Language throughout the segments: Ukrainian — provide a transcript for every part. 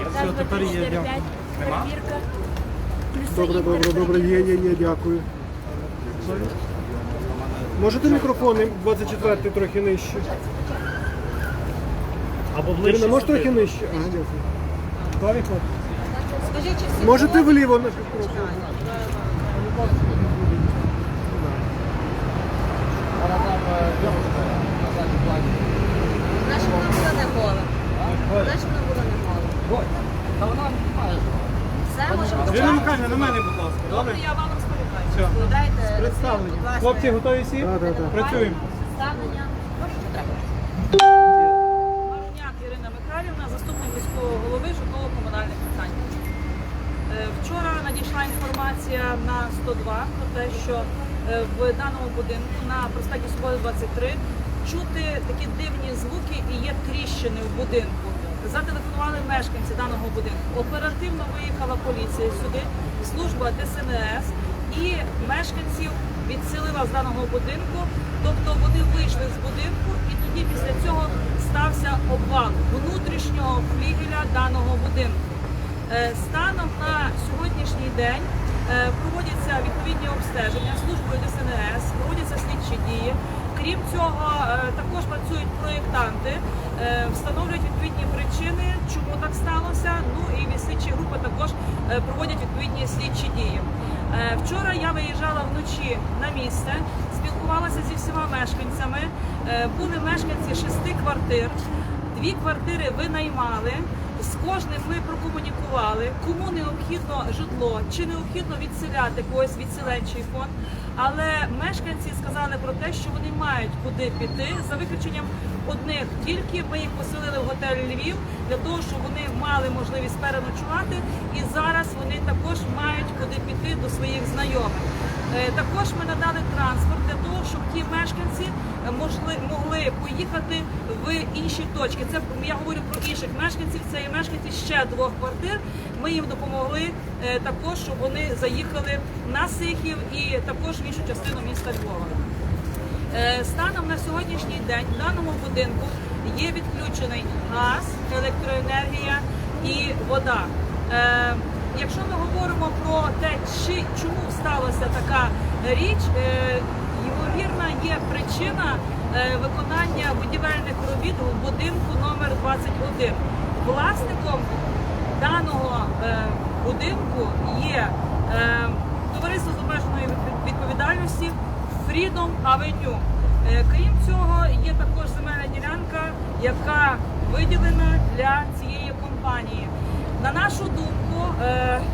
Все, тепер є, дякую. 5, Добре, добре, добре, є, є, є, дякую. Можете мікрофони 24 й трохи нижче? Або ближче. Ірина, може трохи нижче? Ага, дякую. Всі Можете вліво на мікрофон? Значить, вона була не гола. Значить, вона була не гола. Все, можемо Ірина на мене, будь ласка. Добре? Я вам розповідаю. Все. Складайте, будь ласка, Хлопці готові всі? Так, так, так. Працюємо. Представлення. Може, що треба. Марняк Ірина Михайлівна, заступник міського голови житлово-комунальних питань. Е, Вчора надійшла інформація на 102 про те, що е, в даному будинку на проспекті Свободи 23 чути такі дивні звуки і є тріщини в будинку. Зателефонували мешканці даного будинку. Оперативно виїхала поліція сюди, служба ДСНС і мешканців відселила з даного будинку. Тобто вони вийшли з будинку і тоді після цього стався обвал внутрішнього флігеля даного будинку. Е, Станом на сьогоднішній день е, проводяться відповідні обстеження службою ДСНС, проводяться слідчі дії. Крім цього, е, також працюють проєктанти, е, встановлюють відповідні причини, чому так сталося. Ну і слідчі групи також е, проводять відповідні слідчі дії. Вчора я виїжджала вночі на місце, спілкувалася зі всіма мешканцями. Були мешканці шести квартир. Дві квартири винаймали. З кожним ми прокомунікували, кому необхідно житло, чи необхідно відселяти когось відселенчий фонд. Але мешканці сказали про те, що вони мають куди піти, за виключенням одних тільки ми їх поселили в готель Львів для того, щоб вони мали можливість переночувати, і зараз вони також мають куди піти до своїх знайомих. Е, Також ми надали транспорт для того, щоб ті мешканці е, могли поїхати в інші точки. Це я говорю про інших мешканців. Це є мешканці ще двох квартир. Ми їм допомогли е, також, щоб вони заїхали на Сихів і також в іншу частину міста Львова. Станом на сьогоднішній день в даному будинку є відключений газ, електроенергія і вода. Якщо ми говоримо про те, чи чому сталася така річ, е, ймовірна є причина е, виконання будівельних робіт в будинку номер 21. Власником даного е, будинку є товариство з обмеженою відповідальності Freedom Avenue. Крім цього, є також земельна ділянка, яка виділена для цієї компанії. На нашу думку,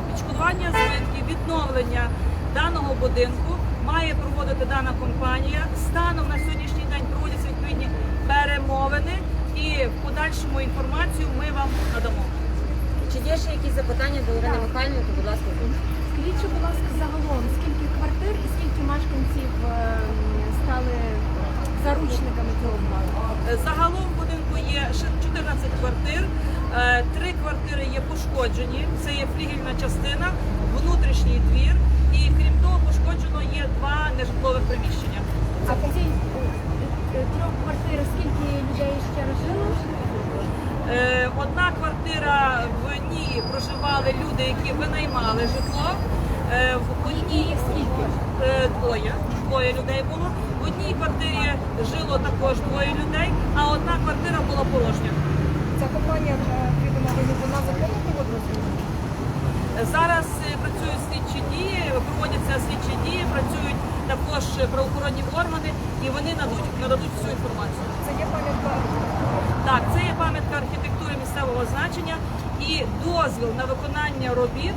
відшкодування збитків, відновлення даного будинку має проводити дана компанія. Станом на сьогоднішній день проводяться відповідні перемовини і в подальшому інформацію ми вам надамо. Чи є ще якісь запитання до Ірини Михайлівни, то, будь ласка, Скажіть, будь ласка, загалом, скільки квартир і скільки мешканців е, стали заручниками цього? Е, Загалом в будинку є ще 14 квартир. Е, Три квартири є пошкоджені. Це є флігельна частина, внутрішній двір. І крім того, пошкоджено є два нежитлових приміщення. А в цій е, трьох квартирах скільки людей ще жило? Е, Одна квартира в ній проживали люди, які винаймали житло. В одній їх скільки? Двоє. Двоє людей було. В одній квартирі жило також двоє людей, а одна квартира була порожня. Компанія Freedom Avenue, вона законно проводила зйомки? Зараз е, працюють слідчі дії, проводяться слідчі дії, працюють також правоохоронні органи і вони нададуть, нададуть всю інформацію. Це є пам'ятка Так, це є пам'ятка архітектури місцевого значення і дозвіл на виконання робіт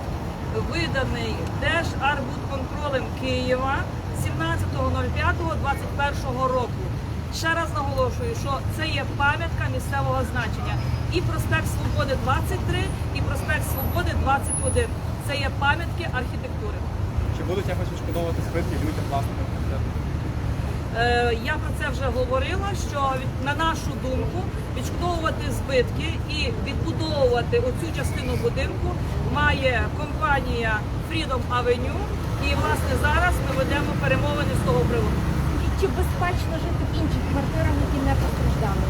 виданий Держарбудконтролем Києва 17.05.21 року. Ще раз наголошую, що це є пам'ятка місцевого значення. І проспект Свободи 23, і проспект Свободи 21. Це є пам'ятки архітектури. Чи будуть якось відшкодовувати збитки людям власникам? Е, Я про це вже говорила. Що на нашу думку відшкодовувати збитки і відбудовувати оцю частину будинку має компанія Freedom Avenue. І власне зараз ми ведемо перемовини з того приводу. Чи безпечно жити в інших квартирах, які не постраждали?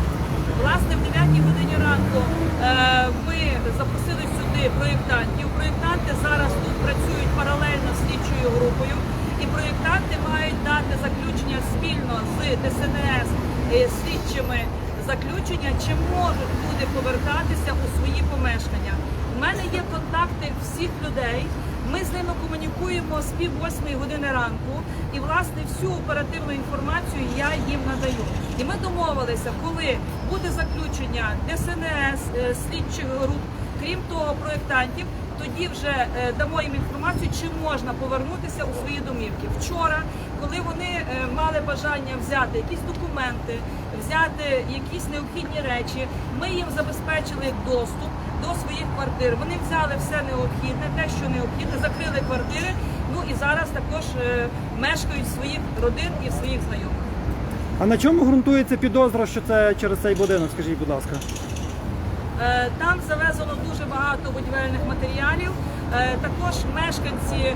Власне, в 9 годині ранку е, ми запросили сюди проєктантів. Проєктанти зараз тут працюють паралельно з слідчою групою, і проєктанти мають дати заключення спільно з ДСНС слідчими заключення, чи можуть люди повертатися у свої помешкання. У мене є контакти всіх людей. Комунікуємо з пів восьмої години ранку, і власне всю оперативну інформацію я їм надаю. І ми домовилися, коли буде заключення ДСНС, е, слідчих груп, крім того, проєктантів, тоді вже е, дамо їм інформацію, чи можна повернутися у свої домівки. Вчора, коли вони е, мали бажання взяти якісь документи, взяти якісь необхідні речі, ми їм забезпечили доступ до своїх квартир. Вони взяли все необхідне, те, що необхідне, закрили квартири. Ну і зараз також е, мешкають своїх родин і в своїх знайомих. А на чому ґрунтується підозра, що це через цей будинок? Скажіть, будь ласка. Е, Там завезено дуже багато будівельних матеріалів. Е, Також мешканці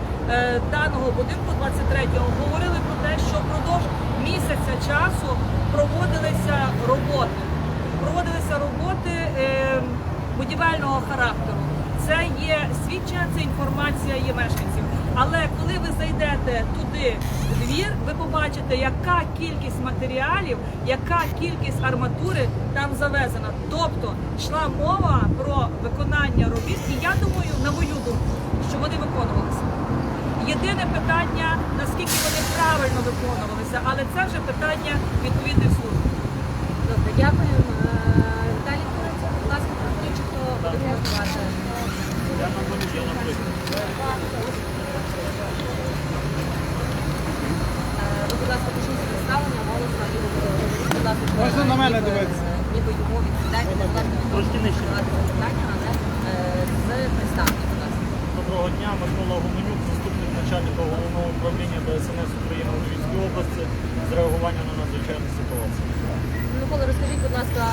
даного будинку 23-го говорили про те, що впродовж місяця часу проводилися роботи. Проводилися роботи е, будівельного характеру. Це є свідчення, це інформація є мешканців. Але коли ви зайдете туди в двір, ви побачите, яка кількість матеріалів, яка кількість арматури там завезена. Тобто йшла мова про виконання робіт, і я думаю, на мою думку, що вони виконувалися. Єдине питання, наскільки вони правильно виконувалися, але це вже питання відповідних служб. Добре, дякую. Е, Далі, будь ласка, пропонуючи, хто буде голосувати. Е, будь ласка, пишіть представлення, голосно і будь ласка, Можна на мене дивитися? е, Ніби йому відповідайте, будь ласка, Трошки нижче. задавати питання, але е, з представлення, будь ласка. Доброго дня, Микола Гуменюк, заступник начальника головного управління ДСНС України у Львівській області з реагування на надзвичайну ситуацію. Микола, розкажіть, будь ласка,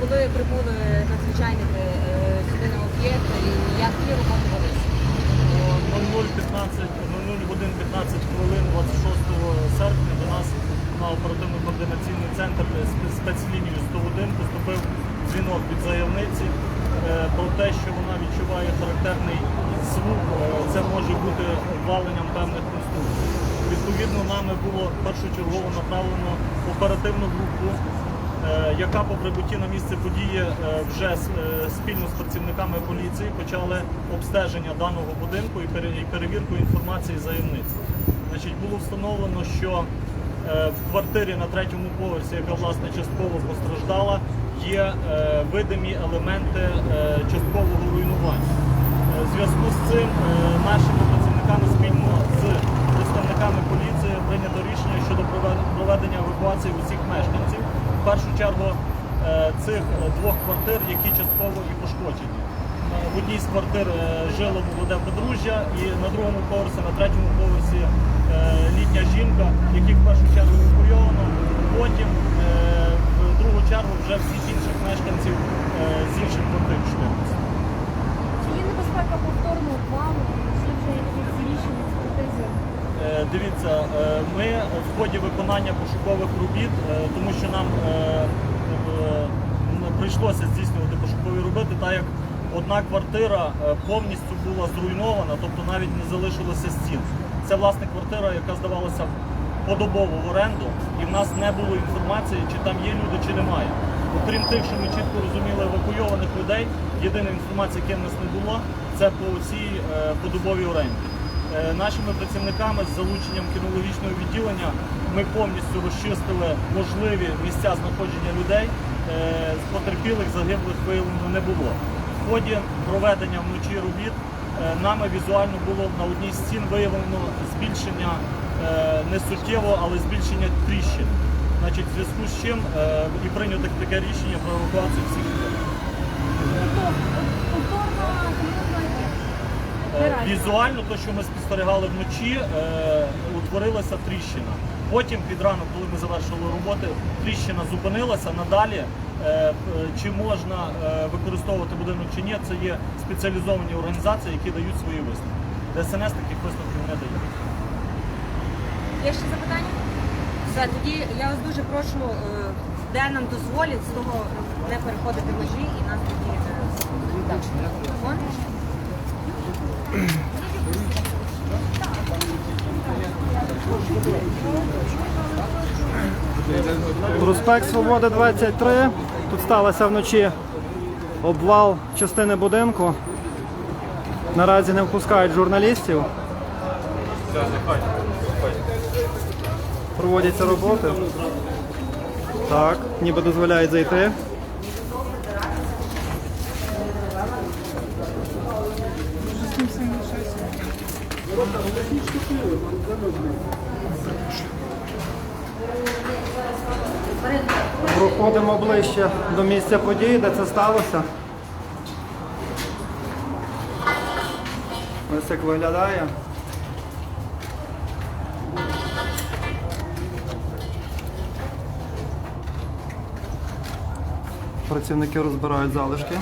коли прибули надзвичайники е, сюди на об'єкт і які роботи велися? О 00.15 00 годин 15 хвилин 26 серпня до нас на оперативно-координаційний центр спецлінію 101 поступив дзвінок від заявниці е, про те, що вона відчуває характерний звук. Е, Це може бути валенням певних конструкцій. Відповідно, нами було першочергово направлено оперативну групу е, яка по прибутті на місце події е, вже е, спільно з працівниками поліції почали обстеження даного будинку і пере- перевірку інформації заявниць. Значить, було встановлено, що е, в квартирі на третьому поверсі, яка власне частково постраждала, є е, видимі елементи е, часткового руйнування. Е, зв'язку з цим е, нашими працівниками спільно з представниками поліції прийнято рішення щодо проведення евакуації усіх мешканців. В першу чергу е, цих двох квартир, які частково і пошкоджені. Е, В одній з квартир е, жило молоде подружжя, і на другому поверсі, на третьому поверсі літня жінка, яких в першу чергу евакуйовано. Потім в другу чергу вже всіх інших мешканців з інших квартир 14. Чи є небезпека повторного плану, чи вже якісь рішення експертизи? Е, Дивіться, е, ми в ході виконання пошукових робіт, е, тому що нам е, прийшлося здійснювати пошукові робити, так як одна квартира повністю була зруйнована, тобто навіть не залишилося стін. Це власне квартира, яка здавалася подобово в оренду, і в нас не було інформації, чи там є люди, чи немає. Окрім тих, що ми чітко розуміли евакуйованих людей, єдина інформація, яка в нас не було, це по цій подобовій оренді. Е, Нашими працівниками з залученням кінологічного відділення ми повністю розчистили можливі місця знаходження людей. Е, З потерпілих загиблих виявлено не було. В ході проведення вночі робіт е, нами візуально було на одній з стін виявлено збільшення е, не суттєво, але збільшення тріщин. Значить, в зв'язку з чим е, і прийнято таке рішення про евакуацію всіх людей. Тобто повторно замовна Е, Візуально, те, що ми спостерігали вночі, е, утворилася тріщина. Потім під ранок, коли ми завершили роботи, тріщина зупинилася. Надалі, е, е, чи можна е, використовувати будинок чи ні, це є спеціалізовані організації, які дають свої висновки. ДСНС таких висновків не дає. Є ще запитання? Все, тоді я вас дуже прошу, е, де нам дозволять з того не переходити межі і нас тоді е, так, телефон. Проспект Свободи 23. Тут сталося вночі обвал частини будинку. Наразі не впускають журналістів. Проводяться роботи. Так, ніби дозволяють зайти. Проходимо ближче до місця події, де це сталося. Ось як виглядає. Працівники розбирають залишки.